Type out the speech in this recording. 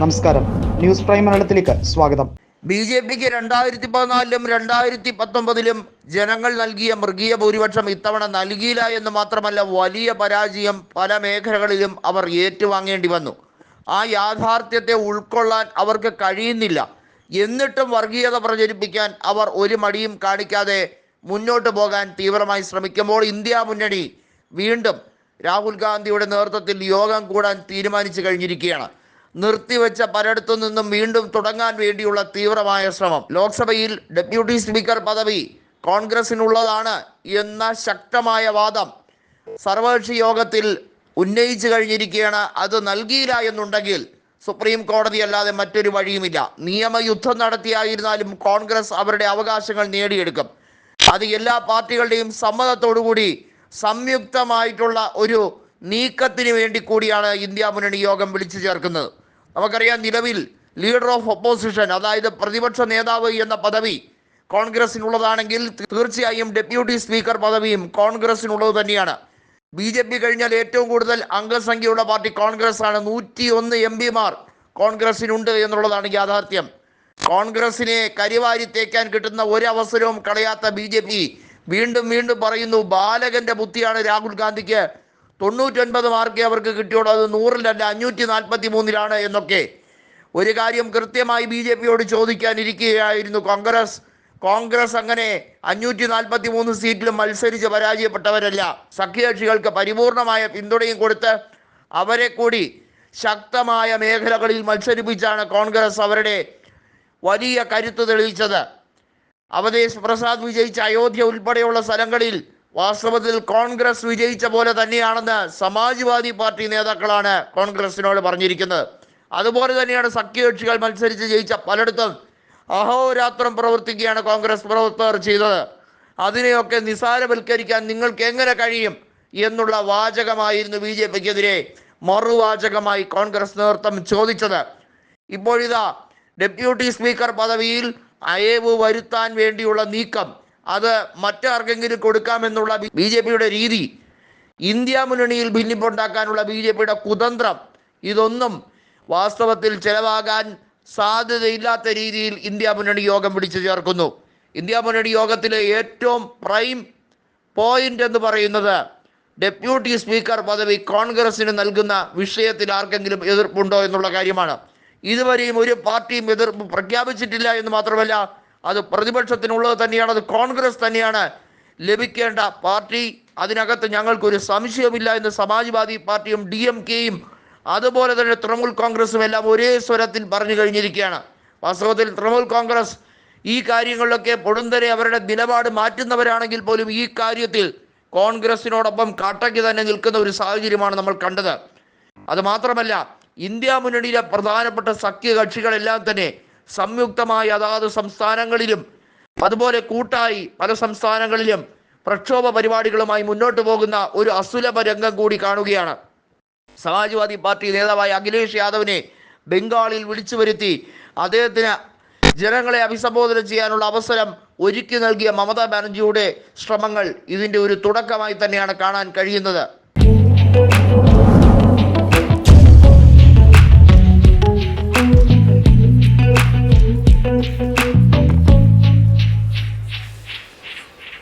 നമസ്കാരം. News prime മലയാളത്തിലേക്ക് സ്വാഗതം. ബി ജെ പിക്ക് രണ്ടായിരത്തി പതിനാലിലും രണ്ടായിരത്തി പത്തൊമ്പതിലും ജനങ്ങൾ നൽകിയ മൃഗീയ ഭൂരിപക്ഷം ഇത്തവണ നൽകിയില്ല എന്ന് മാത്രമല്ല വലിയ പരാജയം പല മേഖലകളിലും അവർ ഏറ്റുവാങ്ങേണ്ടി വന്നു. ആ യാഥാർത്ഥ്യത്തെ ഉൾക്കൊള്ളാൻ അവർക്ക് കഴിയുന്നില്ല. എന്നിട്ടും വർഗീയത പ്രചരിപ്പിക്കാൻ അവർ ഒരു മടിയും കാണിക്കാതെ മുന്നോട്ട് പോകാൻ തീവ്രമായി ശ്രമിക്കുമ്പോൾ ഇന്ത്യ മുന്നണി വീണ്ടും രാഹുൽ ഗാന്ധിയുടെ നേതൃത്വത്തിൽ യോഗം കൂടാൻ തീരുമാനിച്ചു കഴിഞ്ഞിരിക്കുകയാണ്. നിർത്തിവെച്ച പലയിടത്തു നിന്നും വീണ്ടും തുടങ്ങാൻ വേണ്ടിയുള്ള തീവ്രമായ ശ്രമം. ലോക്സഭയിൽ ഡെപ്യൂട്ടി സ്പീക്കർ പദവി കോൺഗ്രസിനുള്ളതാണ് എന്ന ശക്തമായ വാദം സർവകക്ഷി യോഗത്തിൽ ഉന്നയിച്ചു കഴിഞ്ഞിരിക്കുകയാണ്. അത് നൽകിയില്ല എന്നുണ്ടെങ്കിൽ സുപ്രീം കോടതി അല്ലാതെ മറ്റൊരു വഴിയുമില്ല. നിയമയുദ്ധം നടത്തിയായിരുന്നാലും കോൺഗ്രസ് അവരുടെ അവകാശങ്ങൾ നേടിയെടുക്കും. അത് എല്ലാ പാർട്ടികളുടെയും സമ്മതത്തോടുകൂടി സംയുക്തമായിട്ടുള്ള ഒരു നീക്കത്തിന് വേണ്ടി കൂടിയാണ് ഇന്ത്യ മുന്നണി യോഗം വിളിച്ചു ചേർക്കുന്നത്. നമുക്കറിയാം നിലവിൽ ലീഡർ ഓഫ് ഒപ്പോസിഷൻ അതായത് പ്രതിപക്ഷ നേതാവ് എന്ന പദവി കോൺഗ്രസിനുള്ളതാണെങ്കിൽ തീർച്ചയായും ഡെപ്യൂട്ടി സ്പീക്കർ പദവിയും കോൺഗ്രസിനുള്ളത് തന്നെയാണ്. ബി ജെ പി കഴിഞ്ഞാൽ ഏറ്റവും കൂടുതൽ അംഗസംഖ്യയുള്ള പാർട്ടി കോൺഗ്രസ് ആണ് നൂറ്റി ഒന്ന് എം പിമാർ കോൺഗ്രസിനുണ്ട് എന്നുള്ളതാണ് യാഥാർത്ഥ്യം. കോൺഗ്രസിനെ കരിവാരി തേക്കാൻ കിട്ടുന്ന ഒരവസരവും കളയാത്ത ബി വീണ്ടും വീണ്ടും പറയുന്നു ബാലകന്റെ ബുദ്ധിയാണ് രാഹുൽ ഗാന്ധിക്ക് തൊണ്ണൂറ്റൊൻപത് മാർക്കേ അവർക്ക് കിട്ടിയുള്ളൂ. അത് നൂറിലല്ല അഞ്ഞൂറ്റി നാൽപ്പത്തി മൂന്നിലാണ് എന്നൊക്കെ. ഒരു കാര്യം കൃത്യമായി ബി ജെ പിയോട് ചോദിക്കാനിരിക്കുകയായിരുന്നു കോൺഗ്രസ്. കോൺഗ്രസ് അങ്ങനെ അഞ്ഞൂറ്റി നാൽപ്പത്തി മൂന്ന് സീറ്റിലും മത്സരിച്ച് പരാജയപ്പെട്ടവരല്ല. സഖ്യകക്ഷികൾക്ക് പരിപൂർണമായ പിന്തുണയും കൊടുത്ത് അവരെ കൂടി ശക്തമായ മേഖലകളിൽ മത്സരിപ്പിച്ചാണ് കോൺഗ്രസ് അവരുടെ വലിയ കരുത്ത് തെളിയിച്ചത്. അവതേശ് പ്രസാദ് വിജയിച്ച അയോധ്യ ഉൾപ്പെടെയുള്ള സ്ഥലങ്ങളിൽ വാസ്തവത്തിൽ കോൺഗ്രസ് വിജയിച്ച പോലെ തന്നെയാണെന്ന് സമാജ്വാദി പാർട്ടി നേതാക്കളാണ് കോൺഗ്രസിനോട് പറഞ്ഞിരിക്കുന്നത്. അതുപോലെ തന്നെയാണ് സഖ്യകക്ഷികൾ മത്സരിച്ച് ജയിച്ച പലയിടത്തും അഹോരാത്രം പ്രവർത്തിക്കുകയാണ് കോൺഗ്രസ് പ്രവർത്തകർ ചെയ്തത്. അതിനെയൊക്കെ നിസാരവൽക്കരിക്കാൻ നിങ്ങൾക്ക് എങ്ങനെ കഴിയും എന്നുള്ള വാചകമായിരുന്നു ബി ജെ പിക്കെതിരെ മറുവാചകമായി കോൺഗ്രസ് നേതൃത്വം ചോദിച്ചത്. ഇപ്പോഴിതാ ഡെപ്യൂട്ടി സ്പീക്കർ പദവിയിൽ അയവ് വരുത്താൻ വേണ്ടിയുള്ള നീക്കം അത് മറ്റാർക്കെങ്കിലും കൊടുക്കാമെന്നുള്ള ബി ജെ പിയുടെ രീതി ഇന്ത്യ മുന്നണിയിൽ ഭിന്നിപ്പുണ്ടാക്കാനുള്ള ബി ജെ പിയുടെ കുതന്ത്രം ഇതൊന്നും വാസ്തവത്തിൽ ചെലവാകാൻ സാധ്യതയില്ലാത്ത രീതിയിൽ ഇന്ത്യ മുന്നണി യോഗം പിടിച്ചു ചേർക്കുന്നു. ഇന്ത്യ മുന്നണി യോഗത്തിലെ ഏറ്റവും പ്രൈം പോയിന്റ് എന്ന് പറയുന്നത് ഡെപ്യൂട്ടി സ്പീക്കർ പദവി കോൺഗ്രസിന് നൽകുന്ന വിഷയത്തിൽ ആർക്കെങ്കിലും എതിർപ്പുണ്ടോ എന്നുള്ള കാര്യമാണ്. ഇതുവരെയും ഒരു പാർട്ടിയും എതിർപ്പ് പ്രഖ്യാപിച്ചിട്ടില്ല എന്ന് മാത്രമല്ല അത് പ്രതിപക്ഷത്തിനുള്ളത് തന്നെയാണ് അത് കോൺഗ്രസ് തന്നെയാണ്. ലഭിക്കേണ്ട പാർട്ടി അതിനകത്ത് ഞങ്ങൾക്കൊരു സംശയമില്ല എന്ന് സമാജ്വാദി പാർട്ടിയും ഡി എം കെയും അതുപോലെ തന്നെ തൃണമൂൽ കോൺഗ്രസും എല്ലാം ഒരേ സ്വരത്തിൽ പറഞ്ഞു കഴിഞ്ഞിരിക്കുകയാണ്. വാസ്തവത്തിൽ തൃണമൂൽ കോൺഗ്രസ് ഈ കാര്യങ്ങളിലൊക്കെ പൊടുന്തരെ അവരുടെ നിലപാട് മാറ്റുന്നവരാണെങ്കിൽ പോലും ഈ കാര്യത്തിൽ കോൺഗ്രസിനോടൊപ്പം കട്ടയ്ക്ക് തന്നെ നിൽക്കുന്ന ഒരു സാഹചര്യമാണ് നമ്മൾ കണ്ടത്. അത് മാത്രമല്ല ഇന്ത്യ മുന്നണിയിലെ പ്രധാനപ്പെട്ട സഖ്യകക്ഷികളെല്ലാം തന്നെ സംയുക്തമായി അതാത് സംസ്ഥാനങ്ങളിലും അതുപോലെ കൂട്ടായി പല സംസ്ഥാനങ്ങളിലും പ്രക്ഷോഭ പരിപാടികളുമായി മുന്നോട്ട് പോകുന്ന ഒരു അസുലഭ രംഗം കൂടി കാണുകയാണ്. സമാജ്വാദി പാർട്ടി നേതാവായ അഖിലേഷ് യാദവിനെ ബംഗാളിൽ വിളിച്ചു വരുത്തി അദ്ദേഹത്തിന് ജനങ്ങളെ അഭിസംബോധന ചെയ്യാനുള്ള അവസരം ഒരുക്കി നൽകിയ മമതാ ബാനർജിയുടെ ശ്രമങ്ങൾ ഇതിന്റെ ഒരു തുടക്കമായി തന്നെയാണ് കാണാൻ കഴിയുന്നത്.